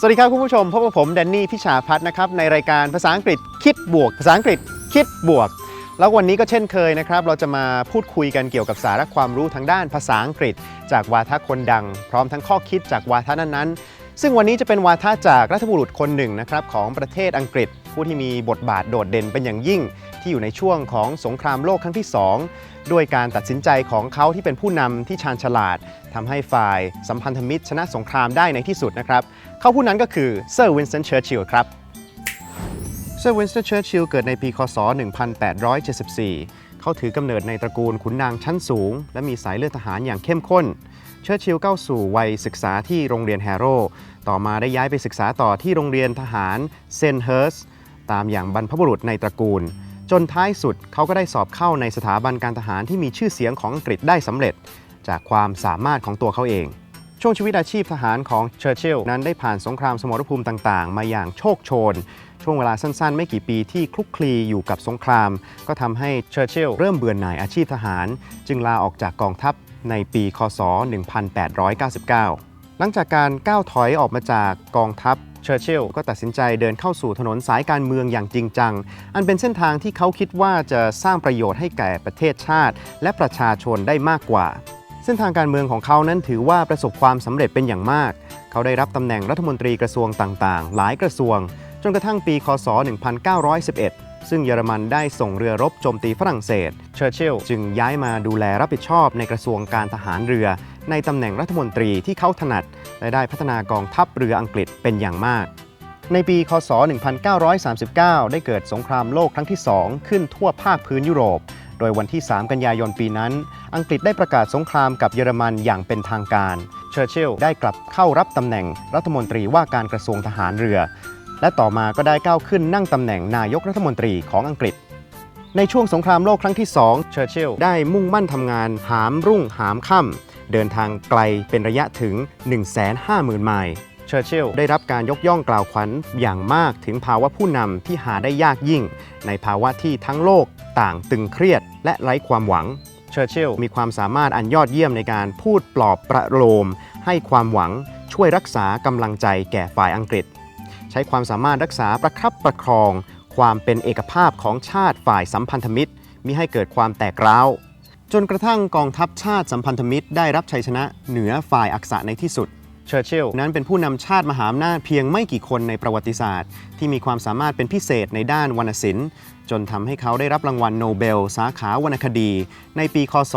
สวัสดีครับคุณผู้ชมพบกับผมแดนนี่พิชาพัฒน์นะครับ ในรายการภาษาอังกฤษคิดบวก ภาษาอังกฤษคิดบวก แล้ววันนี้ก็เช่นเคยนะครับ เราจะมาพูดคุยกันเกี่ยวกับสาระความรู้ทางด้านภาษาอังกฤษ จากวาทะคนดัง พร้อมทั้งข้อคิดจากวาทะนั้นๆ ซึ่งวันนี้จะเป็นวาทะจากรัฐบุรุษคนหนึ่งนะครับของประเทศอังกฤษ ผู้ที่มีบทบาทโดดเด่นเป็นอย่างยิ่ง ที่อยู่ในช่วงของสงครามโลกครั้งที่สองด้วยการตัดสินใจของเขาที่เป็นผู้นำที่ชาญฉลาดทำให้ฝ่ายสัมพันธมิตรชนะสงครามได้ในที่สุดนะครับ เขาผู้นั้นก็คือเซอร์วินสตันเชอร์ชิลล์ครับเซอร์วินสตันเชอร์ชิลล์เกิดในปีคศ 1874 เขาถือกำเนิดในตระกูลขุนนางชั้นสูง และมีสายเลือดทหารอย่างเข้มข้น เชอร์ชิลล์ก้าสู่วัยศึกษาที่โรงเรียนแฮโร่ต่อมาได้ย้ายไปศึกษาต่อที่โรงเรียนทหารเซนเฮิร์ส ตามอย่างบรรพบุรุษในตระกูล จนท้ายสุดเขาก็ได้สอบเข้าในสถาบันการทหารที่มีชื่อเสียงของอังกฤษได้สำเร็จ จากความสามารถของตัวเขาเอง ช่วงชีวิตอาชีพทหารของเชอร์ชิลล์นั้นได้ผ่านสงครามสมรภูมิต่างๆ มาอย่างโชคโชน ช่วงเวลาสั้นๆ ไม่กี่ปีที่คลุกคลีอยู่กับสงคราม ก็ทำให้เชอร์ชิลล์เริ่มเบื่อหน่ายอาชีพทหาร จึงลาออกจากกองทัพในปี คศ 1899 หลังจากการก้าวถอยออกมาจากกองทัพ เชอร์ชิลก็ตัดสินใจเดินเข้าสู่ถนนสายการเมืองอย่างจริงจัง อันเป็นเส้นทางที่เขาคิดว่าจะสร้างประโยชน์ให้แก่ประเทศชาติ และประชาชนได้มากกว่า เส้นทางการเมืองของเขานั้นถือว่าประสบความสำเร็จเป็นอย่างมาก เขาได้รับตำแหน่งรัฐมนตรีกระทรวงต่างๆ หลายกระทรวง จนกระทั่งปี คศ 1911ซึ่งเยอรมันได้ส่งเรือรบโจมตีฝรั่งเศส เชอร์ชิลจึงย้ายมาดูแลรับผิดชอบในกระทรวงการทหารเรือ ในตำแหน่งรัฐมนตรีที่เขาถนัด และได้พัฒนากองทัพเรืออังกฤษเป็นอย่างมาก ในปี คศ 1939 ได้เกิดสงครามโลกครั้งที่ 2 ขึ้นทั่วภาคพื้นยุโรป โดยวันที่ 3 กันยายนปีนั้น อังกฤษได้ประกาศสงครามกับเยอรมันอย่างเป็นทางการ เชอร์ชิลล์ได้กลับเข้ารับตำแหน่งรัฐมนตรีว่าการกระทรวงทหารเรือ และต่อมาก็ได้ก้าวขึ้นนั่งตำแหน่งนายกรัฐมนตรีของอังกฤษในช่วงสงครามโลกครั้งที่ 2 เชอร์ชิลล์ได้มุ่งมั่นทำงานหามรุ่งหามค่ำ เดินทางไกลเป็นระยะถึง 150,000 ไมล์เชอร์ชิลล์ได้รับการยกย่องกล่าวขวัญอย่างมากถึงภาวะผู้นำที่หาได้ยากยิ่ง ในภาวะที่ทั้งโลกต่างตึงเครียดและไร้ความหวังเชอร์ชิลล์มีความสามารถอันยอดเยี่ยมในการพูดปลอบประโลม ให้ความหวังช่วยรักษากำลังใจแก่ฝ่ายอังกฤษ ใช้ความสามารถรักษาประคับประคอง ความเป็นเอกภาพของชาติฝ่ายสัมพันธมิตรมิให้เกิดความแตกร้าว จนกระทั่งกองทัพชาติสัมพันธมิตรได้รับชัยชนะเหนือฝ่ายอักษะในที่สุด เชอร์ชิลล์นั้นเป็นผู้นำชาติมหาอำนาจเพียงไม่กี่คนในประวัติศาสตร์ ที่มีความสามารถเป็นพิเศษในด้านวรรณศิลป์ จนทำให้เขาได้รับรางวัลโนเบล สาขาวรรณคดี ในปีคศ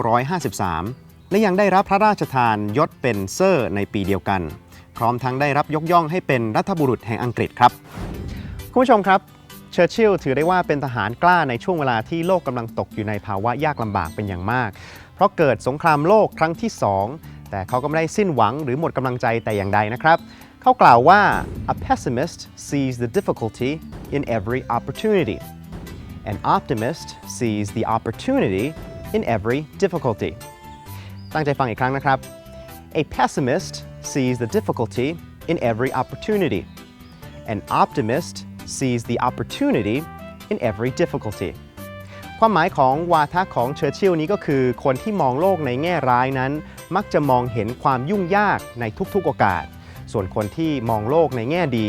1953 และยังได้รับพระราชทานยศเป็นเซอร์ในปีเดียวกัน พร้อมทั้งได้รับยกย่องให้เป็นรัฐบุรุษแห่งอังกฤษครับคุณผู้ชมครับ เชอร์ชิลถือได้ว่าเป็นทหารกล้าในช่วงเวลาที่โลกกำลังตกอยู่ในภาวะยากลำบากเป็นอย่างมาก เพราะเกิดสงครามโลกครั้งที่ 2 แต่เขาก็ไม่ได้สิ้นหวังหรือหมดกำลังใจแต่อย่างใดนะครับ เขากล่าวว่า a pessimist sees the difficulty in every opportunity an optimist sees the opportunity in every difficulty ตั้งใจฟังอีกครั้งนะครับ a pessimist sees the difficulty in every opportunity An optimist sees the opportunity in every difficulty ความหมายของวาทะของเชอร์ชิลล์นี้ก็คือ คนที่มองโลกในแง่ร้ายนั้น มักจะมองเห็นความยุ่งยากในทุกๆโอกาส ส่วนคนที่มองโลกในแง่ดี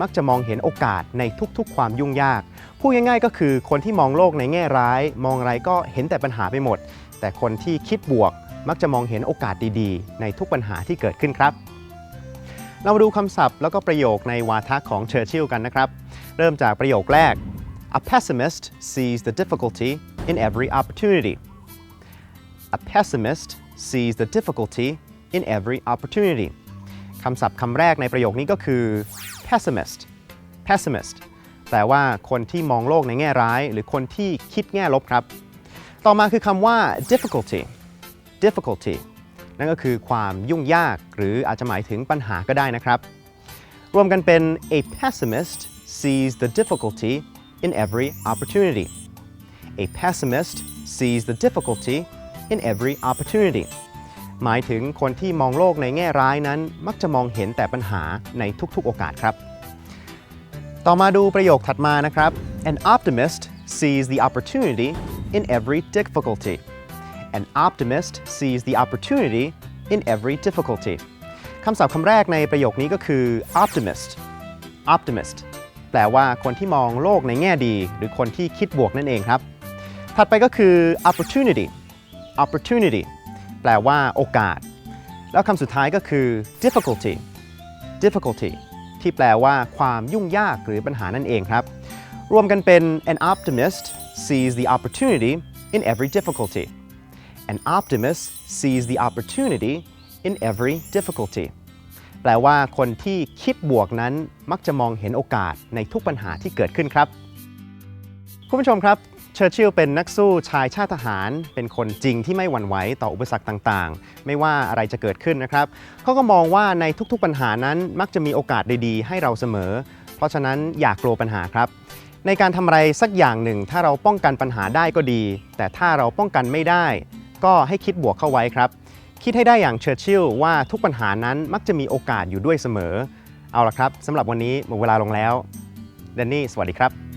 มักจะมองเห็นโอกาสในทุกๆ ความยุ่งยาก พูดง่ายๆก็คือคนที่มองโลกในแง่ร้าย มองอะไรก็เห็นแต่ปัญหาไปหมด แต่คนที่คิดบวก มักจะมองเห็นโอกาสดีๆ ในทุกปัญหาที่เกิดขึ้นครับ เรามาดูคำศัพท์แล้วก็ประโยคในวาทะของเชอร์ชิลล์กันนะครับ เริ่มจากประโยคแรก A pessimist sees the difficulty in every opportunity A pessimist sees the difficulty in every opportunity คำศัพท์คำแรกในประโยคนี้ก็คือ pessimist pessimist แปลว่าคนที่มองโลกในแง่ร้าย หรือคนที่คิดแง่ลบครับ ต่อมาคือคำว่า difficulty difficulty นั่นก็คือความยุ่งยาก หรืออาจจะหมายถึงปัญหาก็ได้นะครับ รวมกันเป็น a pessimist sees the difficulty in every opportunity. A pessimist sees the difficulty in every opportunity. หมายถึงคนที่มองโลกในแง่ร้ายนั้นต่อมาดูประโยคถัดมานะครับ An optimist sees the opportunity in every difficulty. An optimist sees the opportunity in every difficulty. คำศัพท์คำแรกในประโยคนี้ก็คือ optimist optimist แปลว่าคนที่มองโลกในแง่ดี หรือคนที่คิดบวกนั่นเองครับ ถัดไปก็คือ opportunity opportunity แปลว่าโอกาส แล้วคำสุดท้ายก็คือ difficulty difficulty ที่แปลว่าความยุ่งยากหรือปัญหานั่นเองครับ รวมกันเป็น an optimist sees the opportunity in every difficulty an optimist sees the opportunity in every difficulty แปลว่าคนที่คิดบวกนั้นมักจะมองเห็นโอกาสในทุกปัญหาที่เกิดขึ้นครับ คุณผู้ชมครับ เชอร์ชิลเป็นนักสู้ชายชาติทหาร เป็นคนจริงที่ไม่หวั่นไหวต่ออุปสรรคต่างๆ ไม่ว่าอะไรจะเกิดขึ้นนะครับเขาก็มองว่าในทุกๆปัญหานั้นมักจะมีโอกาสดีๆ ให้เราเสมอ เพราะฉะนั้นอย่ากลัวปัญหาครับในการทำอะไรสักอย่างหนึ่ง ถ้าเราป้องกันปัญหาได้ก็ดี แต่ถ้าเราป้องกันไม่ได้ ก็ให้คิดบวกเข้าไว้ครับ คิดให้ได้อย่างเชอร์ชิลว่าทุกปัญหานั้นมักจะมีโอกาสอยู่ด้วยเสมอ เอาละครับสำหรับวันนี้หมดเวลาลงแล้วแดนนี่สวัสดีครับ